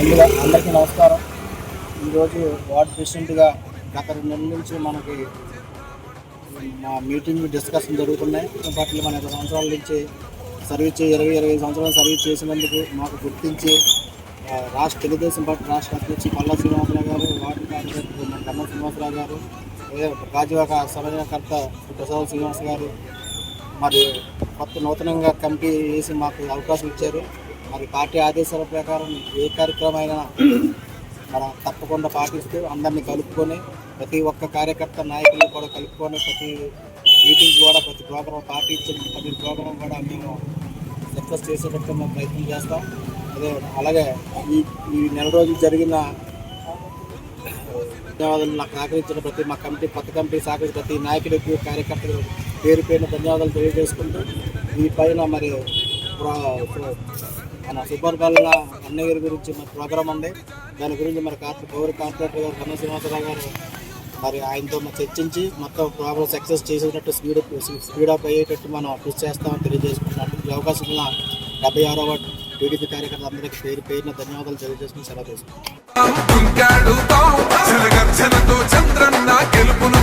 అందరికీ నమస్కారం. ఈరోజు వార్డ్ ప్రెసిడెంట్గా గత రెండు నెలల నుంచి మనకి మా మీటింగ్ డిస్కషన్ జరుగుతున్నాయి. వాటిలో మన ఇరవై సంవత్సరాల నుంచి సర్వీస్ చే ఇరవై ఇరవై సంవత్సరాలు సర్వీస్ చేసినందుకు మాకు గుర్తించి రాష్ట్ర తెలుగుదేశం పార్టీ రాష్ట్ర అధ్యక్షులు పల్లా శ్రీనివాసరావు గారు వార్డు కార్యదర్శి మన కమ్మ శ్రీనివాసరావు గారు అదే గాజువాక సమన్వయకర్త ప్రసాద్ శ్రీనివాస్ గారు మరి కొత్త నూతనంగా కమిటీ వేసి మాకు అవకాశం ఇచ్చారు. మరి పార్టీ ఆదేశాల ప్రకారం ఏ కార్యక్రమం అయినా మనం తప్పకుండా పాటిస్తూ అందరినీ కలుపుకొని ప్రతి ఒక్క కార్యకర్త నాయకులు కూడా కలుపుకొని ప్రతి మీటింగ్ కూడా ప్రతి ప్రోగ్రాం పార్టీ ఇచ్చిన ప్రతి ప్రోగ్రాం కూడా మేము సక్సెస్ చేసేటట్టు మేము ప్రయత్నం చేస్తాం. అదే అలాగే ఈ ఈ నెల రోజులు జరిగిన ధన్యవాదాలు నాకు సహకరించిన ప్రతి మా కమిటీ కొత్త కమిటీ సహకరించిన ప్రతి నాయకులకు కార్యకర్తలు పేరు పేరున ధన్యవాదాలు తెలియజేసుకుంటూ ఈ పైన మరి ప్ర- సూపర్ బల్ల అన్నగిరి గురించి మన ప్రోగ్రామ్ ఉంది. దాని గురించి మరి కార్ పౌర కార్పొరేటర్ గారు కన్న శ్రీనివాసరావు గారు మరి ఆయనతో మనం చర్చించి మొత్తం ప్రాబ్లం సక్సెస్ చేసేటట్టు స్పీడ్ స్పీడ్ అప్ అయ్యేటట్టు మనం కృషి చేస్తామని తెలియజేసుకున్నాం ఈ అవకాశం ఉన్న డెబ్బై ఆరవ వార్డు టీడీపీ కార్యకర్తలందరికీ పేరు పేరున ధన్యవాదాలు తెలియజేసుకుని సెలవు తీసుకుంటాం దుంకాడుతాం చంద్రన్న గెలుపును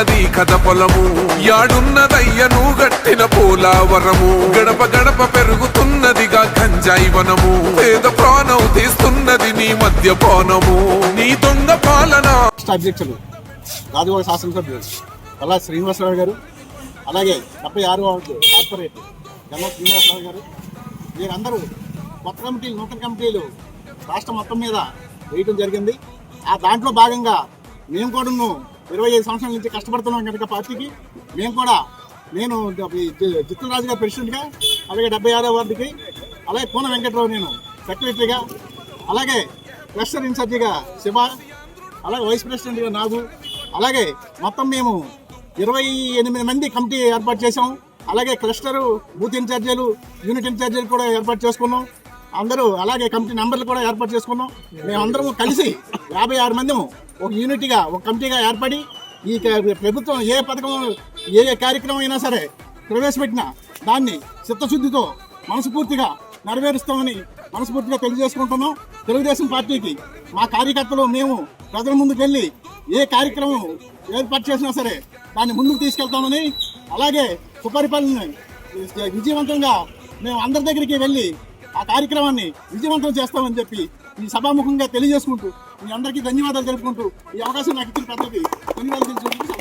తడుస్తున్నది కథ పొలము. యాడున్నదయ్యను గట్టిన పోలావరము. గడప గడప పెరుగుతున్నదిగా గంజాయి వనము. పేద ప్రాణం తీస్తున్నది నీ మధ్య పోనము నీ దొంగ పాలన. అధ్యక్షులు రాజువాడ శాసనసభ్యులు పల్లా శ్రీనివాసరావు గారు. అలాగే డెబ్బై ఆరు కార్పొరేట్ గల్లా శ్రీనివాసరావు గారు. వీరందరూ కొత్త కమిటీలు నూతన కమిటీలు రాష్ట్రం మొత్తం మీద వేయటం జరిగింది. ఆ దాంట్లో భాగంగా మేము కూడా ఇరవై ఐదు సంవత్సరాల నుంచి కష్టపడుతున్నాం కనుక పార్టీకి. మేము కూడా నేను జిత్తుల ప్రెసిడెంట్గా అలాగే డెబ్బై ఆరో వార్డుకి అలాగే పూన వెంకట్రావు నేను సెక్రటరీగా అలాగే క్లస్టర్ ఇన్ఛార్జిగా శివ అలాగే వైస్ ప్రెసిడెంట్గా నాగు అలాగే మొత్తం మేము ఇరవై ఎనిమిది మంది కమిటీ ఏర్పాటు చేసాం అలాగే క్లస్టరు బూత్ ఇన్ఛార్జీలు యూనిట్ ఇన్ఛార్జీలు కూడా ఏర్పాటు చేసుకున్నాం. అందరూ అలాగే కమిటీ నెంబర్లు కూడా ఏర్పాటు చేసుకున్నాం. మేమందరం కలిసి యాభై ఆరు మందిము ఒక యూనిట్గా ఒక కమిటీగా ఏర్పడి ఈ ప్రభుత్వం ఏ పథకం ఏ కార్యక్రమం అయినా సరే ప్రవేశపెట్టిన దాన్ని చిత్తశుద్ధితో మనస్ఫూర్తిగా నెరవేరుస్తామని మనస్ఫూర్తిగా తెలియజేసుకుంటున్నాం. తెలుగుదేశం పార్టీకి మా కార్యకర్తలు మేము ప్రజల ముందుకు వెళ్ళి ఏ కార్యక్రమం ఏర్పాటు చేసినా సరే దాన్ని ముందుకు తీసుకెళ్తామని అలాగే సుపరిపాలన విజయవంతంగా మేము అందరి దగ్గరికి వెళ్ళి ఆ కార్యక్రమాన్ని విజయవంతం చేస్తామని చెప్పి ఈ సభాముఖంగా తెలియజేసుకుంటూ మీ అందరికీ ధన్యవాదాలు తెలుపుకుంటూ ఈ అవకాశం నాకు ఇచ్చిన పెద్దలకి ధన్యవాదాలు తెలుసుకుంటూ